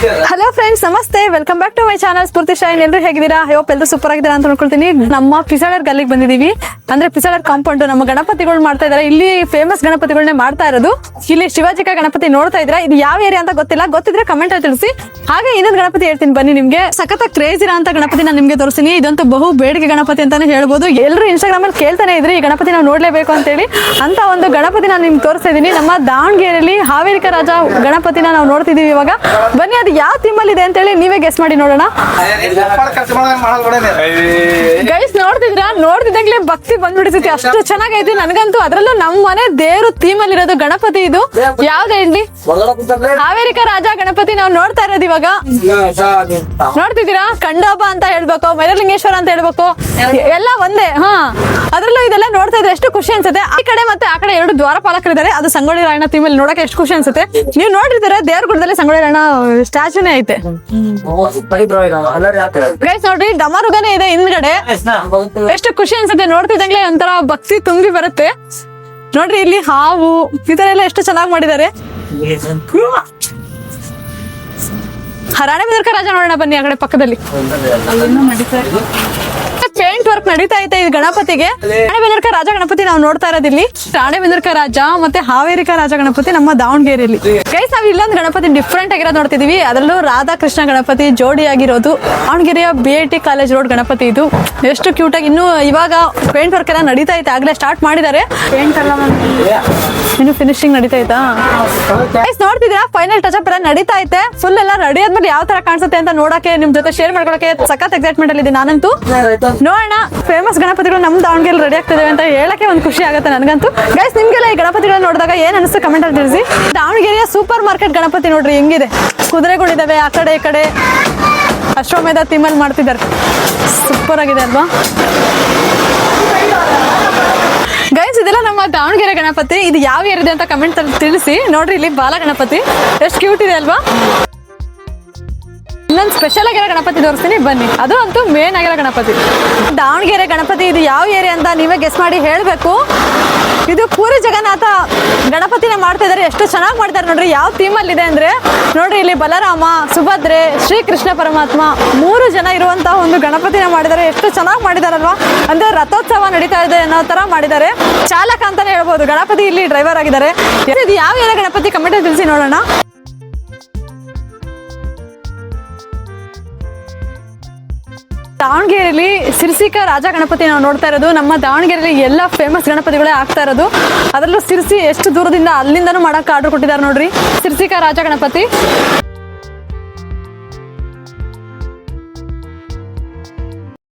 Hello friends ನಮಸ್ತೆ. Welcome back to my channel Spoorthi shine ಎಲ್ಲರೂ ಹೇಗಿದ್ದೀರಾ? ಹೋಪ್ ಎಲ್ಲರೂ ಸೂಪರ್ ಆಗಿದ್ದೀರಾ ಅಂತ ಅನ್ಕೊಳ್ತೀನಿ. ನಮ್ಮ ಪಿಸಾಳರ್ ಗಲ್ಲಿಗೆ ಬಂದಿದ್ದೀವಿ. ಅಂದ್ರೆ ಪಿಸಾಳರ್ ಕಾಂಪೌಂಡ್ ನಮ್ಮ ಗಣಪತಿಗಳು ಮಾಡ್ತಾ ಇದಾರೆ. ಇಲ್ಲಿ ಫೇಮಸ್ ಗಣಪತಿಗಳನ್ನೇ ಮಾಡ್ತಾ ಇರೋದು. ಇಲ್ಲಿ ಶಿವಾಜಿಕ ಗಣಪತಿ ನೋಡ್ತಾ ಇದ್ರ? ಇದು ಯಾವ ಏರಿಯಾ ಅಂತ ಗೊತ್ತಿಲ್ಲ. ಗೊತ್ತಿದ್ರೆ ಕಮೆಂಟ್ ಅಲ್ಲಿ ತಿಳಿಸಿ. ಹಾಗೆ ಇನ್ನೊಂದು ಗಣಪತಿ ಹೇಳ್ತೀನಿ ಬನ್ನಿ ನಿಮ್ಗೆ. ಸಖತ್ ಕ್ರೇಜ್ ಇರೋ ಅಂತ ಗಣಪತಿ ನಾನು ನಿಮ್ಗೆ ತೋರಿಸ್ತೀನಿ. ಇದಂತೂ ಬಹು ಬೇಡಿಕೆ ಗಣಪತಿ ಅಂತಾನೆ ಹೇಳ್ಬೋದು. ಎಲ್ಲರೂ ಇನ್ಸ್ಟಾಗ್ರಾಮ್ ಅಲ್ಲಿ ಕೇಳ್ತಾನೆ ಇದ್ರಿ, ಈ ಗಣಪತಿ ನಾವು ನೋಡ್ಲೇಬೇಕು ಅಂತ ಹೇಳಿ. ಅಂತ ಒಂದು ಗಣಪತಿ ನಾನು ನಿಮ್ಗೆ ತೋರಿಸ್ತಾ ಇದ್ದೀನಿ. ನಮ್ಮ ದಾವಣಗೆರೆಯಲ್ಲಿ ಹಾವೇರಿಕ ರಾಜ ಗಣಪತಿನ ನಾವು ನೋಡ್ತಿದೀವಿ ಇವಾಗ. ಬನ್ನಿ, ಅದು ಯಾವ ಅಂತ ಹೇಳಿ ನೀವೇ ಗೆಸ್ ಮಾಡಿ ನೋಡೋಣ. ಗೈಸ್ ನೋಡ್ತಿದ್ರ? ನೋಡ್ತಿದ್ದಂಗ್ಲೇ ಭಕ್ತಿ ಬಂದ್ಬಿಡಿಸುತ್ತೆ ಅಷ್ಟು ಚೆನ್ನಾಗೈತಿ ನನಗಂತೂ. ಅದ್ರಲ್ಲೂ ನಮ್ ಮನೆ ದೇವ್ರು ಥೀಮ್ ಅಲ್ಲಿ ಇರೋದು ಗಣಪತಿ ಇದು. ಯಾವ್ದು ಹೇಳಿ ಹಾವೇರಿಕ ರಾಜ ಗಣಪತಿ ನಾವು ನೋಡ್ತಾ ಇರೋದು ಇವಾಗ. ನೋಡ್ತಿದ್ದೀರಾ? ಕಂಡೋಬ ಅಂತ ಹೇಳ್ಬೇಕು ಮೈರಲಿಂಗೇಶ್ವರ ಅಂತ ಹೇಳ್ಬೇಕು. ಎಲ್ಲ ಒಂದೇ, ಹಾ. ಅದ್ರಲ್ಲೂ ಇದೆಲ್ಲ ನೋಡ್ತಾ ಇದ್ರೆ ಎಷ್ಟು ಖುಷಿ ಅನ್ಸುತ್ತೆ. ಈ ಕಡೆ ಮತ್ತೆ ಆ ಕಡೆ ಎರಡು ದ್ವಾರಪಾಲಕರಿದ್ದಾರೆ. ಅದು ಸಂಗೊಳ್ಳಿ ರಾಯಣ್ಣ ಅಲ್ಲಿ ನೋಡಕ್ಕೆ ಎಷ್ಟು ಖುಷಿ ಅನ್ಸುತ್ತೆ. ನೀವು ನೋಡಿದ್ರೆ ದೇವ್ರ ಗುಡ್ಡದಲ್ಲಿ ಸಂಗೊಳ್ಳಿ ರಾಯಣ್ಣ ಸ್ಟ್ಯಾಚುನೇ ಐತೆ. ಗೈಸ್ ನೋಡ್ರಿ ಡಮರುಗನೇ ಇದೆ ಹಿಂದ್ಗಡೆ. ಎಷ್ಟು ಖುಷಿ ಅನ್ಸುತ್ತೆ ನೋಡ್ತಿದ್ದಂಗ್ಲೆ ಒಂಥರ ಭಕ್ತಿ ತುಂಬಿ ಬರುತ್ತೆ. ನೋಡ್ರಿ ಇಲ್ಲಿ ಹಾವು ಈ ತರ ಎಲ್ಲ ಎಷ್ಟು ಚೆನ್ನಾಗಿ ಮಾಡಿದ್ದಾರೆ. ರಾಣೆಬೆದರ್ಕ ರಾಜ ನೋಡೋಣ ಬನ್ನಿ ಆ ಕಡೆ ಪಕ್ಕದಲ್ಲಿ. ಪೇಂಟ್ ವರ್ಕ್ ನಡೀತಾ ಐತೆ ಈ ಗಣಪತಿಗೆ. ರಾಣೆಬೆದರ್ಕ ರಾಜ ಗಣಪತಿ ನಾವು ನೋಡ್ತಾ ಇರೋದಿಲ್ಲಿ ರಾಣೆಬೆದರ್ಕ ರಾಜ ಮತ್ತೆ ಹಾವೇರಿಕ ರಾಜ ಗಣಪತಿ ನಮ್ಮ ದಾವಣಗೆರೆಯಲ್ಲಿ. ಗೈಸ್ ನಾವು ಇಲ್ಲೊಂದು ಗಣಪತಿ ಡಿಫ್ರೆಂಟ್ ಆಗಿರೋದು ನೋಡ್ತಿದೀವಿ. ಅದರಲ್ಲೂ ರಾಧಾಕೃಷ್ಣ ಗಣಪತಿ ಜೋಡಿ ಆಗಿರೋದು ದಾವಣಗೆರೆಯ B I T college road Ganapati ಇದು. ಎಷ್ಟು ಕ್ಯೂಟ್ ಆಗಿ ಇನ್ನು ಇವಾಗ ಪೇಂಟ್ ವರ್ಕ್ ಎಲ್ಲ ನಡೀತಾ ಐತೆ. ಆಗ್ಲೇ ಸ್ಟಾರ್ಟ್ ಮಾಡಿದ್ದಾರೆ. ಪೇಂಟ್ ಎಲ್ಲ ಇನ್ನು ಫಿನಿಶಿಂಗ್ ನಡೀತಾ ಐತಾ? ಗೈಸ್ ನೋಡ್ತಿದ್ದೀರಾ? ಫೈನಲ್ ಟಚ್ ಅಪ್ ಎಲ್ಲ ನಡೀತಾ ಐತೆ. ಫುಲ್ ಎಲ್ಲ ರೆಡಿ ಆದ್ಮೇಲೆ ಯಾವ ತರ ಕಾಣಿಸುತ್ತೆ ಅಂತ ನೋಡಕ್ಕೆ ನಿಮ್ ಜೊತೆ ಶೇರ್ ಮಾಡ್ಕೊಳಕ್ಕೆ ಸಖತ್ ಎಕ್ಸೈಟ್ಮೆಂಟ್ ಅಲ್ಲಿ ನಾನಂತೂ. ನೋಡೋಣ. ಫೇಮಸ್ ಗಣಪತಿಗಳು ನಮ್ಮ ದಾವಣಗೆರೆ ರೆಡಿ ಆಗ್ತಿದೆ ಅಂತ ಹೇಳಕ್ಕೆ ಒಂದು ಖುಷಿ ಆಗುತ್ತೆ ನನಗಂತೂ. ಗೈಸ್ ನಿಮ್ಗೆಲ್ಲ ಈ ಗಣಪತಿಗಳನ್ನ ನೋಡಿದಾಗ ಏನು ಅನಿಸ್ತು ಕಮೆಂಟ್ ಅಲ್ಲಿ ತಿಳಿಸಿ. ದಾವಣಗೆರೆಯ ಸೂಪರ್ ಮಾರ್ಕೆಟ್ ಗಣಪತಿ ನೋಡ್ರಿ, ಹೆಂಗಿದೆ? ಕುದುರೆಗಳಿದಾವೆ, ಆ ಕಡೆ ಈ ಕಡೆ. ಅಶ್ವಮೇಧ ತಿಮ್ಮಲ್ಲಿ ಮಾಡ್ತಿದ್ದಾರೆ. ಸೂಪರ್ ಆಗಿದೆ ಅಲ್ವಾ? ಗೈಸ್ ಇದೆಲ್ಲ ನಮ್ಮ ದಾವಣಗೆರೆ ಗಣಪತಿ. ಇದು ಯಾವ ಏರಿದೆ ಅಂತ ಕಮೆಂಟ್ ಅಲ್ಲಿ ತಿಳಿಸಿ. ನೋಡ್ರಿ, ಇಲ್ಲಿ ಬಾಲ ಗಣಪತಿ. ಎಷ್ಟು ಕ್ಯೂಟ್ ಇದೆ ಅಲ್ವಾ? ಇನ್ನೊಂದು ಸ್ಪೆಷಲ್ ಆಗಿರೋ ಗಣಪತಿ ತೋರಿಸ್ತೀನಿ, ಬನ್ನಿ. ಅದು ಅಂತೂ ಮೇನ್ ಆಗಿರೋ ಗಣಪತಿ. ದಾವಣಗೆರೆ ಗಣಪತಿ, ಇದು ಯಾವ ಏರಿಯಾ ಅಂತ ನೀವೇ ಗೆಸ್ ಮಾಡಿ ಹೇಳಬೇಕು. ಇದು ಪೂರಿ ಜಗನ್ನಾಥ ಗಣಪತಿನ ಮಾಡ್ತಾ ಇದ್ದಾರೆ ಎಷ್ಟು ಚೆನ್ನಾಗಿ ಮಾಡ್ತಾರೆ ನೋಡ್ರಿ, ಯಾವ ಅಲ್ಲಿ ಇದೆ ಅಂದ್ರೆ, ನೋಡ್ರಿ ಇಲ್ಲಿ ಬಲರಾಮ, ಸುಭದ್ರೆ, ಶ್ರೀಕೃಷ್ಣ ಪರಮಾತ್ಮ, ಮೂರು ಜನ ಇರುವಂತಹ ಒಂದು ಗಣಪತಿನ ಮಾಡಿದ್ದಾರೆ. ಎಷ್ಟು ಚೆನ್ನಾಗಿ ಮಾಡಿದಾರಲ್ವಾ? ಅಂದ್ರೆ ರಥೋತ್ಸವ ನಡೀತಾ ಇದೆ ಅನ್ನೋ ತರ ಮಾಡಿದ್ದಾರೆ. ಚಾಲಕ ಅಂತಾನೆ ಹೇಳ್ಬೋದು, ಗಣಪತಿ ಇಲ್ಲಿ ಡ್ರೈವರ್ ಆಗಿದ್ದಾರೆ. ಇದು ಯಾವ ಏರಿಯಾ ಗಣಪತಿ? ಕಮೆಂಟ್ ತಿಳಿಸಿ ನೋಡೋಣ. ದಾವಣಗೆರೆಯಲ್ಲಿ ಸಿರ್ಸಿಕ ರಾಜ ಗಣಪತಿ ನಾವು ನೋಡ್ತಾ ಇರೋದು. ನಮ್ಮ ದಾವಣಗೆರೆಯಲ್ಲಿ ಎಲ್ಲ ಫೇಮಸ್ ಗಣಪತಿಗಳೇ ಆಗ್ತಾ ಇರೋದು. ಅದರಲ್ಲೂ ಸಿರ್ಸಿ ಎಷ್ಟು ದೂರದಿಂದ ಅಲ್ಲಿಂದನೂ ಮಾಡಕ್ಕೆ ಆರ್ಡರ್ ಕೊಟ್ಟಿದ್ದಾರೆ ನೋಡ್ರಿ. ಸಿರ್ಸಿಕ ರಾಜ ಗಣಪತಿ.